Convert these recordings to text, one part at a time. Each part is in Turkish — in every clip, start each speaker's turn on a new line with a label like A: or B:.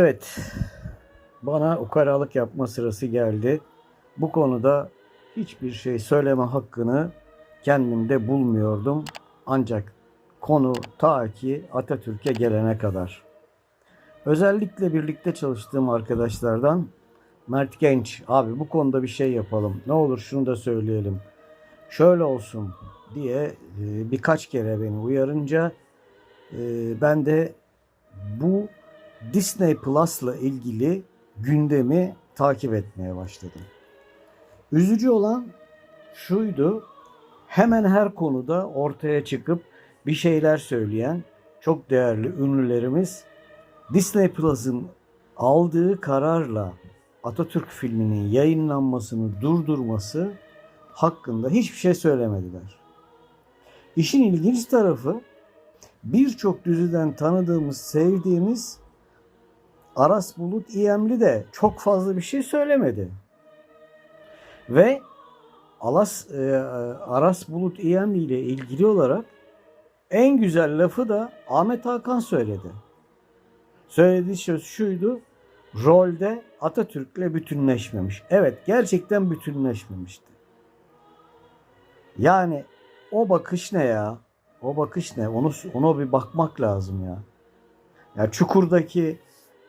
A: Evet, bana ukalalık yapma sırası geldi. Bu konuda hiçbir şey söyleme hakkını kendimde bulmuyordum. Ancak konu ta ki Atatürk'e gelene kadar. Özellikle birlikte çalıştığım arkadaşlardan Mert Genç, abi bu konuda bir şey yapalım. Ne olur şunu da söyleyelim. Şöyle olsun diye e, birkaç kere beni uyarınca e, ben de bu Disney Plus'la ilgili gündemi takip etmeye başladım. Üzücü olan şuydu. Hemen her konuda ortaya çıkıp bir şeyler söyleyen çok değerli ünlülerimiz Disney Plus'ın aldığı kararla Atatürk filminin yayınlanmasını durdurması hakkında hiçbir şey söylemediler. İşin ilginç tarafı birçok diziden tanıdığımız, sevdiğimiz Aras Bulut İyemli de çok fazla bir şey söylemedi. Ve Alas, e, Aras Bulut İyemli ile ilgili olarak en güzel lafı da Ahmet Hakan söyledi. Söylediği söz şuydu. Rolde Atatürk'le bütünleşmemiş. Evet gerçekten bütünleşmemişti. Yani o bakış ne ya? O bakış ne? Onu ona bir bakmak lazım ya. Ya Çukur'daki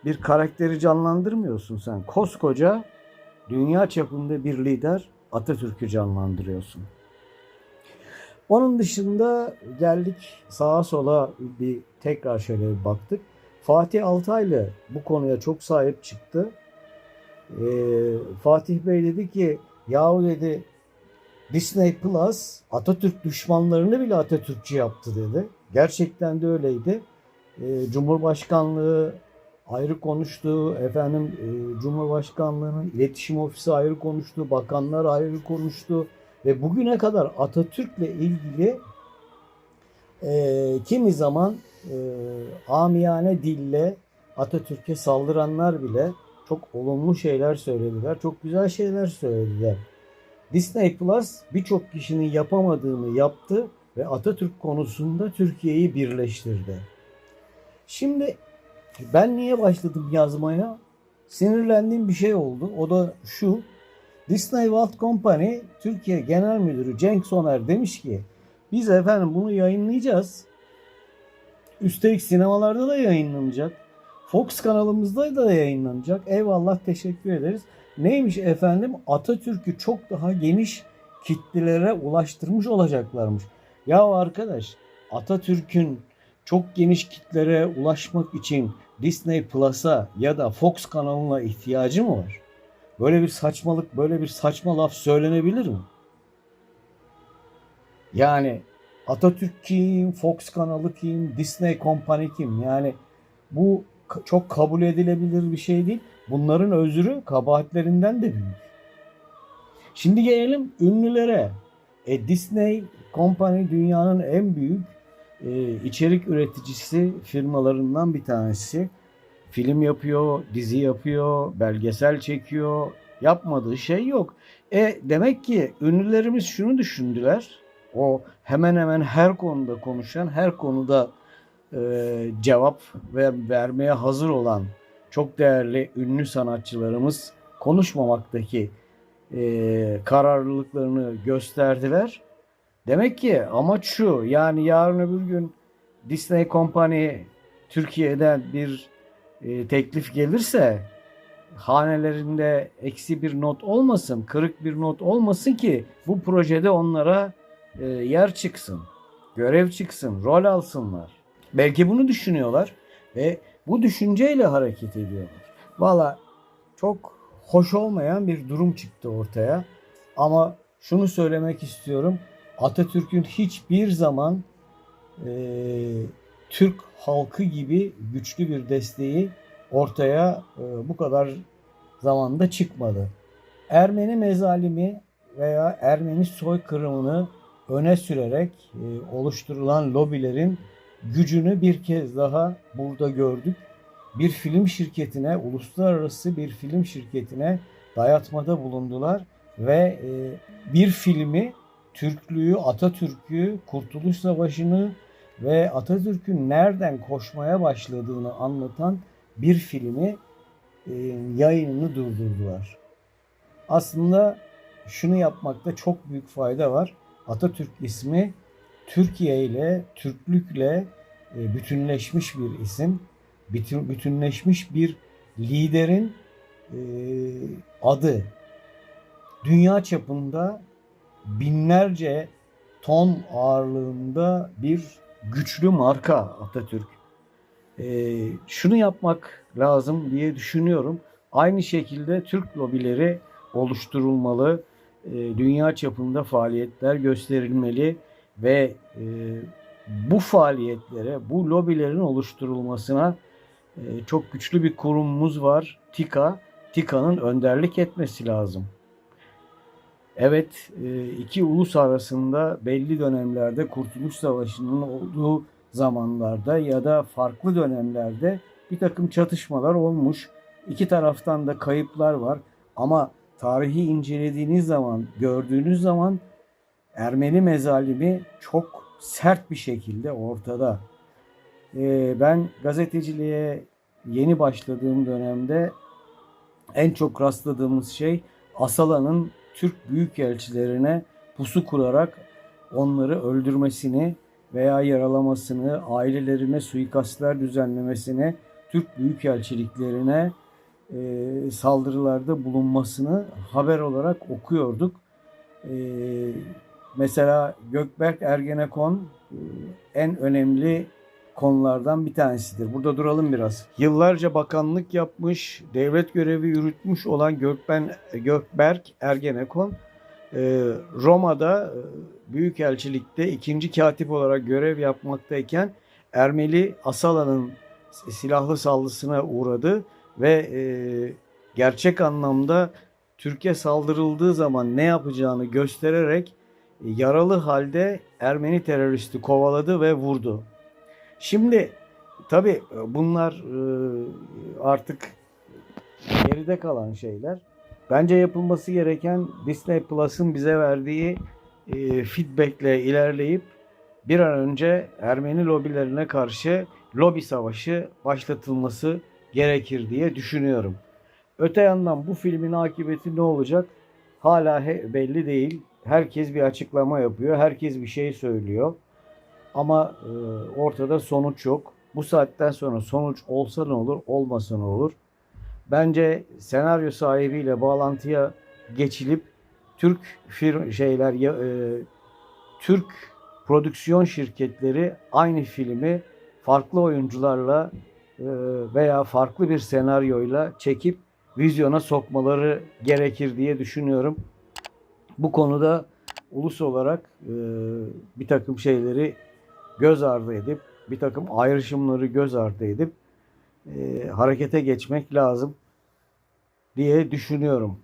A: bir karakteri canlandırmıyorsun sen. Koskoca dünya çapında bir lider Atatürk'ü canlandırıyorsun. Onun dışında geldik sağa sola bir tekrar şöyle bir baktık. Fatih Altaylı bu konuya çok sahip çıktı. Ee, Fatih Bey dedi ki yahu dedi Disney Plus Atatürk düşmanlarını bile Atatürkçü yaptı dedi. Gerçekten de öyleydi. Ee, Cumhurbaşkanlığı ayrı konuştu. Efendim e, Cumhurbaşkanlığının iletişim ofisi ayrı konuştu. Bakanlar ayrı konuştu. Ve bugüne kadar Atatürk'le ilgili e, kimi zaman e, amiyane dille Atatürk'e saldıranlar bile çok olumlu şeyler söylediler. Çok güzel şeyler söylediler. Disney Plus birçok kişinin yapamadığını yaptı ve Atatürk konusunda Türkiye'yi birleştirdi. Şimdi ben niye başladım yazmaya? Sinirlendiğim bir şey oldu. O da şu. Disney World Company Türkiye Genel Müdürü Cenk Soner demiş ki biz efendim bunu yayınlayacağız. Üstelik sinemalarda da yayınlanacak. Fox kanalımızda da yayınlanacak. Eyvallah teşekkür ederiz. Neymiş efendim? Atatürk'ü çok daha geniş kitlelere ulaştırmış olacaklarmış. Ya arkadaş Atatürk'ün çok geniş kitlere ulaşmak için Disney Plus'a ya da Fox kanalına ihtiyacı mı var? Böyle bir saçmalık, böyle bir saçma laf söylenebilir mi? Yani Atatürk kim, Fox kanalı kim, Disney Company kim? Yani bu çok kabul edilebilir bir şey değil. Bunların özrü kabahatlerinden de büyük. Şimdi gelelim ünlülere. E, Disney Company dünyanın en büyük e, içerik üreticisi firmalarından bir tanesi. Film yapıyor, dizi yapıyor, belgesel çekiyor. Yapmadığı şey yok. E demek ki ünlülerimiz şunu düşündüler. O hemen hemen her konuda konuşan, her konuda e, cevap ver, vermeye hazır olan çok değerli ünlü sanatçılarımız konuşmamaktaki e, kararlılıklarını gösterdiler. Demek ki amaç şu yani yarın öbür gün Disney Company Türkiye'den bir e, teklif gelirse hanelerinde eksi bir not olmasın, kırık bir not olmasın ki bu projede onlara e, yer çıksın, görev çıksın, rol alsınlar. Belki bunu düşünüyorlar ve bu düşünceyle hareket ediyorlar. Valla çok hoş olmayan bir durum çıktı ortaya. Ama şunu söylemek istiyorum. Atatürk'ün hiçbir zaman e, Türk halkı gibi güçlü bir desteği ortaya e, bu kadar zamanda çıkmadı. Ermeni mezalimi veya Ermeni soykırımını öne sürerek e, oluşturulan lobilerin gücünü bir kez daha burada gördük. Bir film şirketine, uluslararası bir film şirketine dayatmada bulundular ve e, bir filmi Türklüğü, Atatürk'ü, Kurtuluş Savaşı'nı ve Atatürk'ün nereden koşmaya başladığını anlatan bir filmi e, yayınını durdurdular. Aslında şunu yapmakta çok büyük fayda var. Atatürk ismi Türkiye ile, Türklükle e, bütünleşmiş bir isim. Bütün, bütünleşmiş bir liderin e, adı. Dünya çapında binlerce ton ağırlığında bir güçlü marka Atatürk. E, şunu yapmak lazım diye düşünüyorum. Aynı şekilde Türk lobileri oluşturulmalı, e, dünya çapında faaliyetler gösterilmeli ve e, bu faaliyetlere, bu lobilerin oluşturulmasına e, çok güçlü bir kurumumuz var. TİKA. TİKA'nın önderlik etmesi lazım. Evet, e, iki ulus arasında belli dönemlerde Kurtuluş Savaşı'nın olduğu zamanlarda ya da farklı dönemlerde bir takım çatışmalar olmuş. İki taraftan da kayıplar var. Ama tarihi incelediğiniz zaman, gördüğünüz zaman Ermeni mezalimi çok sert bir şekilde ortada. Ee, ben gazeteciliğe yeni başladığım dönemde en çok rastladığımız şey Asala'nın Türk büyükelçilerine pusu kurarak onları öldürmesini veya yaralamasını, ailelerine suikastler düzenlemesini, Türk büyükelçiliklerine e, saldırılarda bulunmasını haber olarak okuyorduk. E, mesela Gökberk Ergenekon e, en önemli konulardan bir tanesidir. Burada duralım biraz. Yıllarca bakanlık yapmış, devlet görevi yürütmüş olan Gökben, Gökberk Ergenekon e, Roma'da e, Büyükelçilikte ikinci katip olarak görev yapmaktayken Ermeli Asala'nın silahlı saldırısına uğradı ve e, gerçek anlamda Türkiye saldırıldığı zaman ne yapacağını göstererek yaralı halde Ermeni teröristi kovaladı ve vurdu. Şimdi tabi bunlar e, artık geride kalan şeyler. Bence yapılması gereken Disney Plus'ın bize verdiği e, feedbackle ilerleyip bir an önce Ermeni lobilerine karşı lobi savaşı başlatılması gerekir diye düşünüyorum. Öte yandan bu filmin akıbeti ne olacak? Hala belli değil. Herkes bir açıklama yapıyor. Herkes bir şey söylüyor. Ama e, ortada sonuç yok. Bu saatten sonra sonuç olsa ne olur, olmasa ne olur? Bence senaryo sahibiyle bağlantıya geçilip Türk fir şeyler e, Türk prodüksiyon şirketleri aynı filmi farklı oyuncularla e, veya farklı bir senaryoyla çekip vizyona sokmaları gerekir diye düşünüyorum. Bu konuda ulus olarak e, bir takım şeyleri göz ardı edip bir takım ayrışımları göz ardı edip e, harekete geçmek lazım diye düşünüyorum.